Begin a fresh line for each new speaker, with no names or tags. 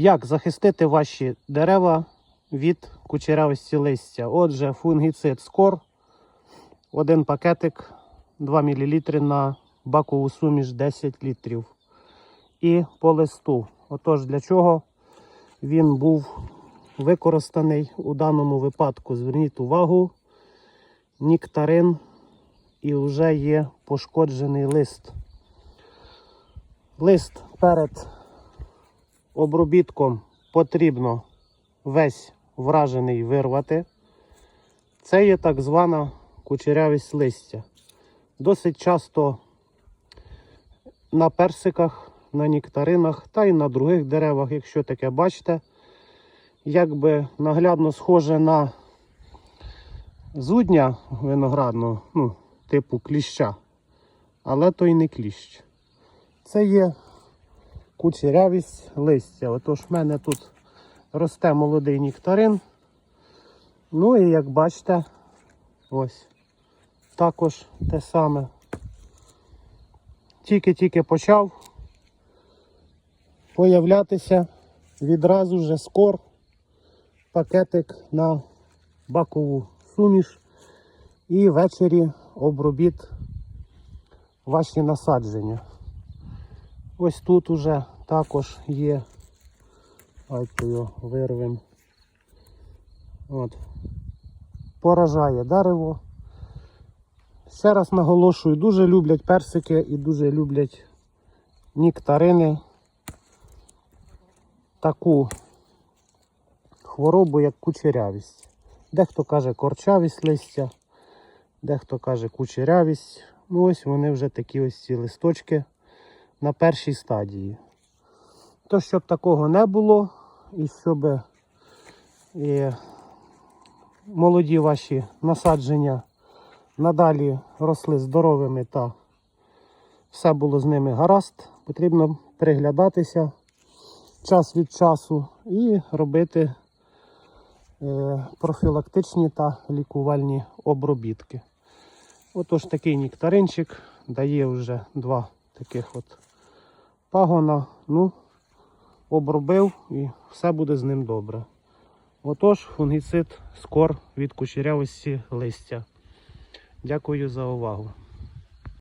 Як захистити ваші дерева від кучерявості листя? Отже, фунгіцид скор, один пакетик 2 мл на бакову суміш 10 літрів. І по листу. Отож, для чого він був використаний у даному випадку? Зверніть увагу, ніктарин і вже є пошкоджений лист. Лист перед обробітком потрібно весь вражений вирвати. Це є так звана кучерявість листя. Досить часто на персиках, на нектаринах та й на других деревах, якщо таке бачите, якби наглядно схоже на зудня виноградного, ну, типу кліща, але то й не кліщ. Це є кучерявість листя. Отож, в мене тут росте молодий нектарин. Ну і як бачите, ось також те саме. Тільки-тільки почав появлятися відразу вже скор пакетик на бакову суміш і ввечері обробіт ваші насадження. Ось тут уже також є. Давайте його вирвемо. От. Поражає дерево. Ще раз наголошую, дуже люблять персики і дуже люблять нектарини. Таку хворобу, як кучерявість. Дехто каже корчавість листя, дехто каже кучерявість. Ну ось вони вже такі ось ці листочки на першій стадії. То, щоб такого не було, і щоб і молоді ваші насадження надалі росли здоровими та все було з ними гаразд, потрібно приглядатися час від часу і робити е, профілактичні та лікувальні обробітки. Отож такий нектаринчик дає вже два таких от пагона. Ну, обробив і все буде з ним добре. Отож, фунгіцид скор від кучерявості листя. Дякую за увагу.